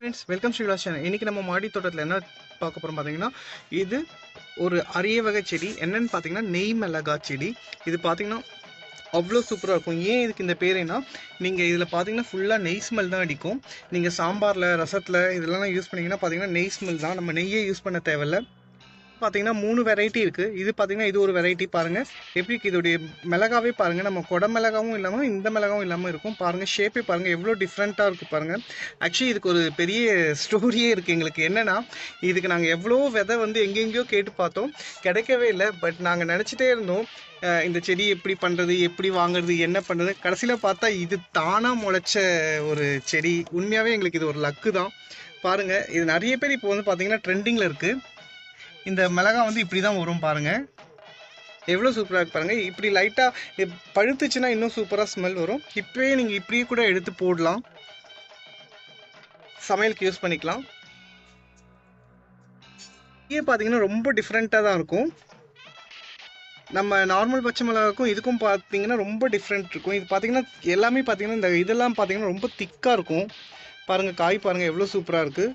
Friends welcome ஸ்ரீலாஷன் இன்னைக்கு நம்ம மாடி தோட்டத்தில் என்ன பார்க்க போகிறோம் பார்த்தீங்கன்னா இது ஒரு அரிய வகை செடி. என்னன்னு பார்த்தீங்கன்னா நெய் மிளகா செடி. இது பார்த்தீங்கன்னா அவ்வளோ சூப்பராக இருக்கும். ஏன் இதுக்கு இந்த பேருனா நீங்கள் இதில் பார்த்தீங்கன்னா ஃபுல்லாக நெய் ஸ்மெல் தான் அடிக்கும். நீங்கள் சாம்பாரில் ரசத்தில் இதெல்லாம் யூஸ் பண்ணிங்கன்னா பார்த்தீங்கன்னா நெய் ஸ்மெல் தான். நம்ம நெய்யே யூஸ் பண்ண தேவையில்ல. பார்த்தீங்கன்னா மூணு வெரைட்டி இருக்குது இது பார்த்தீங்கன்னா இது ஒரு வெரைட்டி பாருங்கள் எப்படி இதோடைய மிளகாவே பாருங்கள் நம்ம கொடை மிளகாவும் இல்லாமல் இந்த மிளகாவும் இல்லாமல் இருக்கும். பாருங்கள் ஷேப்பே பாருங்கள் எவ்வளோ டிஃப்ரெண்ட்டாக இருக்குது பாருங்கள் ஆக்சுவலி இதுக்கு ஒரு பெரிய ஸ்டோரியே இருக்குது எங்களுக்கு. என்னென்னா இதுக்கு நாங்கள் எவ்வளோ விதை வந்து எங்கெங்கேயோ கேட்டு பார்த்தோம். கிடைக்கவே இல்லை. பட் நாங்கள் நினச்சிட்டே இருந்தோம். இந்த செடி எப்படி பண்ணுறது எப்படி வாங்குறது? என்ன பண்ணுறது கடைசியில் பார்த்தா இது தானாக முளைச்ச ஒரு செடி. உண்மையாகவே எங்களுக்கு இது ஒரு லக்கு தான். பாருங்கள் இது நிறைய பேர் இப்போ வந்து பார்த்தீங்கன்னா ட்ரெண்டிங்கில் இருக்குது இந்த மிளகா வந்து இப்படி தான் வரும் பாருங்கள் எவ்வளோ சூப்பராக இருக்கு பாருங்கள் இப்படி லைட்டாக பழுத்துச்சுன்னா இன்னும் சூப்பராக ஸ்மெல் வரும். இப்போயே நீங்கள் இப்படியே கூட எடுத்து போடலாம். சமையலுக்கு யூஸ் பண்ணிக்கலாம். இது பார்த்தீங்கன்னா ரொம்ப டிஃப்ரெண்ட்டாக தான் இருக்கும். நம்ம நார்மல் பச்சை மிளகாக்கும் இதுக்கும் பார்த்தீங்கன்னா ரொம்ப டிஃப்ரெண்ட் இருக்கும். இது பார்த்தீங்கன்னா எல்லாமே பார்த்தீங்கன்னா இந்த இதெல்லாம் பார்த்தீங்கன்னா ரொம்ப திக்காக இருக்கும். பாருங்கள் காய் பாருங்கள் எவ்வளோ சூப்பராக இருக்குது